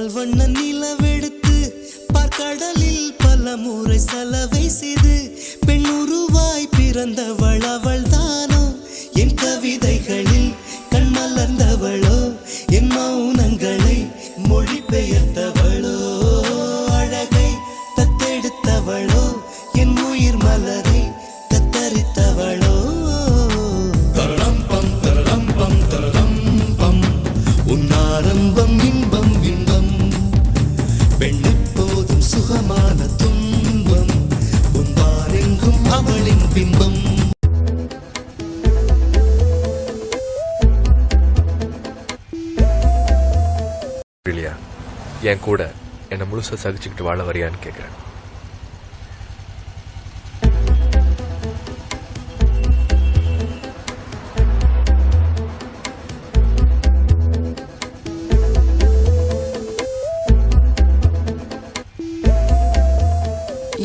பால் வண்ண நிலவெடுத்து பார்க்கடலில் பல முறை செலவை செய்து பெண் உருவாய் பிறந்தவள் அவள் தானோ? என் கவிதைகளில் கண் மலர்ந்தவளோ? என் மௌனங்களை மொழிபெயர்த்தவளோ? அழகை தத்தெடுத்தவளோ? என் உயிர் மலரை கத்தரித்தவளோ சுகமான துன்பம் உன்பாரெங்கும் அவளின் பிம்பம் என் கூட என்னை முழுசா சகிச்சுக்கிட்டு வாழ வரியான்னு கேட்குறேன்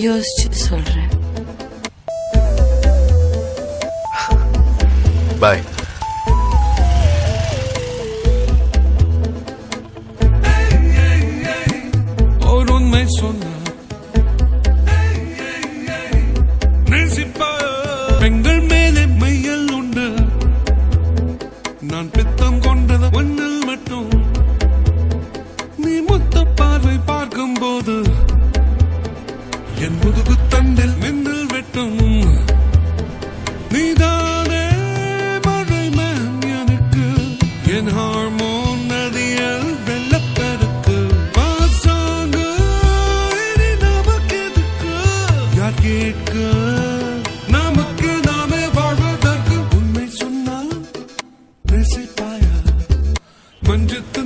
Gözcü Solre. Bye. Orun mesuna என் முதுகு தண்டில் மின்னல் வெட்டும் நீதானே மழை மேம் எனக்கு என் ஹார்மோன் நதியில் வெள்ளப்பெருக்கு. பாசாங்க நமக்கு எதுக்கு யார் கேட்க? நமக்கு நாமே வாழ்வதற்கு. உண்மை சொன்னால் பேசிப்பாயா? கொஞ்சத்து